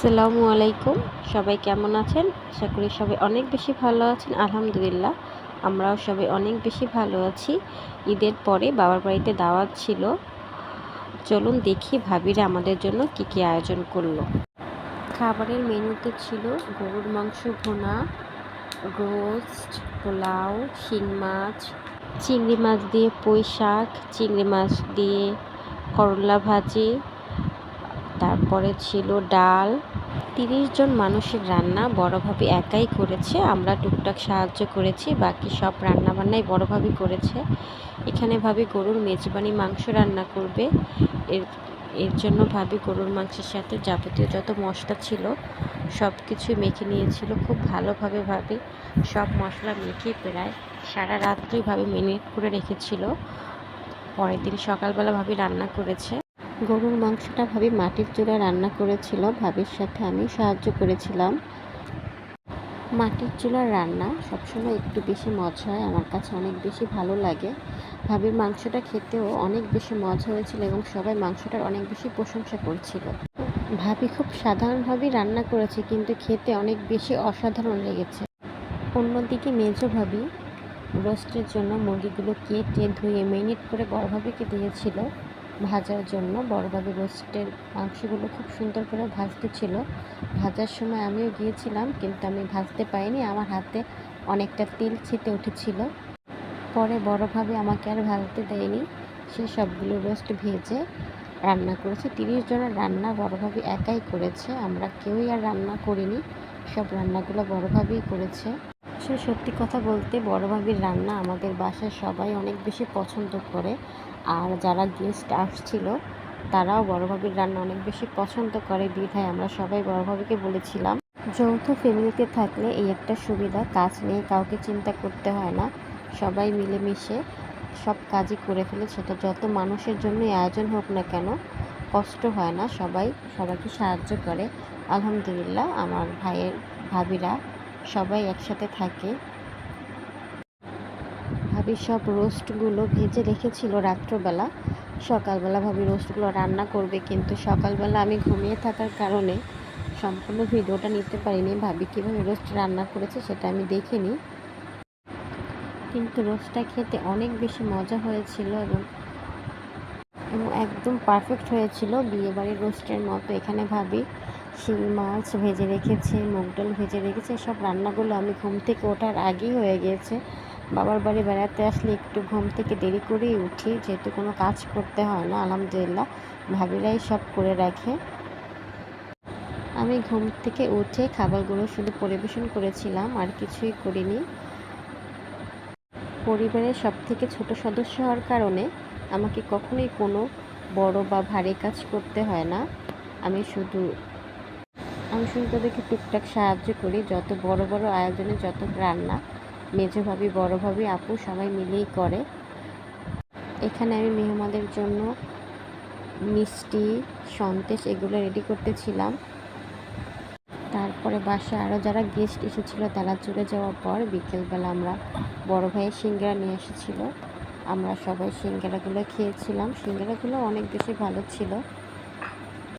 আসসালামু আলাইকুম। সবাই কেমন আছেন? আশা করি সবাই অনেক বেশি ভালো আছেন। আলহামদুলিল্লাহ, আমরাও সবাই অনেক বেশি ভালো আছি। ঈদের পরে বাবার বাড়িতে দাওয়াত ছিল। চলুন দেখি ভাবিরা আমাদের জন্য কি কি আয়োজন করল। খাবারের মেনুতে ছিল গরুর মাংস ভুনা, রোস্ট, পোলাও, শিং মাছ, চিংড়ি মাছ দিয়ে পুঁই শাক, চিংড়ি মাছ দিয়ে করলা ভাজি তারপরে ছিল ডাল। তিরিশ জন মানুষের রান্না বড়োভাবে একাই করেছে, আমরা টুকটাক সাহায্য করেছি, বাকি সব রান্নাবান্নাই বড়োভাবে করেছে। এখানে ভাবি গরুর মেজবানি মাংস রান্না করবে। এর এর জন্য ভাবি গরুর মাংসের সাথে যাবতীয় যত মশলা ছিল সব কিছুই মেখে নিয়েছিল। খুব ভালোভাবে ভাবি সব মশলা মেখে প্রায় সারা রাত্রি ভাবে মেরিনেট করে রেখেছিল। পরের দিন সকালবেলা ভাবি রান্না করেছে। গরুর মাংসটা ভাবি মাটির চুলায় রান্না করেছিল, ভাবির সাথে আমি সাহায্য করেছিলাম। মাটির চুলার রান্না সবসময় একটু বেশি মজা হয় আমার কাছে অনেক বেশি ভালো লাগে। ভাবির মাংসটা খেতেও অনেক বেশি মজা হয়েছিল এবং সবাই মাংসটার অনেক বেশি প্রশংসা করছিল। ভাবি খুব সাধারণভাবেই রান্না করেছে, কিন্তু খেতে অনেক বেশি অসাধারণ লেগেছে। অন্যদিকে মেজো ভাবি রোস্টের জন্য মুরগিগুলো কেটে ধুয়ে মেরিনেট করে বড়ভাবিকে দিয়েছিল। ভাজার জন্য। বড়ভাবে রোস্টের মাংসগুলো খুব সুন্দর করে ভাজতে ছিল। ভাজার সময় আমিও গিয়েছিলাম, কিন্তু আমি ভাজতে পাইনি। আমার হাতে অনেকটা তেল ছিটে উঠেছিল। পরে বড়োভাবে আমাকে আর ভাজতে দেয়নি। সে সবগুলো রোস্ট ভেজে রান্না করেছে। তিরিশ জনের রান্না বড়োভাবে একাই করেছে। আমরা কেউই আর রান্না করিনি। সব রান্নাগুলো বড়োভাবেই করেছে। আসলে সত্যি কথা বলতে বড় ভাবির রান্না আমাদের বাসায় সবাই অনেক বেশি পছন্দ করে। আর যারা গেস্ট আসছিল, তারাও বড় ভাবির রান্না অনেক বেশি পছন্দ করে। বিধায় আমরা সবাই বড় ভাবিকে বলেছিলাম, যৌথ ফ্যামিলিতে থাকলে এই একটা সুবিধা, কাজ নিয়ে কাউকে চিন্তা করতে হয় না। সবাই মিলেমিশে সব কাজই করে ফেলে, সেটা যত মানুষের জন্যই আয়োজন হোক না কেন, কষ্ট হয় না। সবাই সবাইকে সাহায্য করে। আলহামদুলিল্লাহ, আমার ভাইয়ের ভাবিরা সবাই একসাথে থাকে। ভাবি সব রোস্টগুলো ভেজে রেখেছিল রাত্রবেলা। সকালবেলা ভাবি রোস্টগুলো রান্না করবে, কিন্তু সকালবেলা আমি ঘুমিয়ে থাকার কারণে সম্পূর্ণ ভিডিওটা নিতে পারিনি। ভাবি কীভাবে রোস্ট রান্না করেছে সেটা আমি দেখিনি। কিন্তু রোস্টটা খেতে অনেক বেশি মজা হয়েছিল এবং এবং একদম পারফেক্ট হয়েছিল বিয়েবাড়ির রোস্টের মতো। এখানে ভাবি শিং মাছ ভেজে রেখেছে, মুগ ডাল ভেজে রেখেছে, সব রান্নাগুলো আমি ঘুম থেকে ওঠার আগেই হয়ে গিয়েছে। বাবার বাড়ি বেড়াতে আসলে একটু ঘুম থেকে দেরি করেই উঠি, যেহেতু কোনো কাজ করতে হয় না, আলহামদুলিল্লাহ। ভাবিরাই সব করে রাখে। আমি ঘুম থেকে উঠে খাবারগুলো শুধু পরিবেশন করেছিলাম, আর কিছুই করিনি। পরিবারের সব থেকে ছোট সদস্য হওয়ার কারণে আমাকে কখনোই কোনো বড় বা ভারী কাজ করতে হয় না। আমি শুধু আমি শুধু তাদেরকে টুকটাক সাহায্য করি, যত বড় বড় আয়োজনে যত রান্না মেজো ভাবি, বড় ভাবি, আপু সবাই মিলেই করে। এখানে আমি মেহমানদের জন্য মিষ্টি, সন্দেশ এগুলো রেডি করতেছিলাম। তারপরে বাসায় আরও যারা গেস্ট এসেছিল, তারা চলে যাওয়ার পর বিকেলবেলা আমরা বড় ভাইয়ের সিঙ্গারা নিয়ে এসেছিল। আমরা সবাই সিঙ্গারাগুলো খেয়েছিলাম। সিঙ্গারাগুলো অনেক বেশি ভালো ছিল।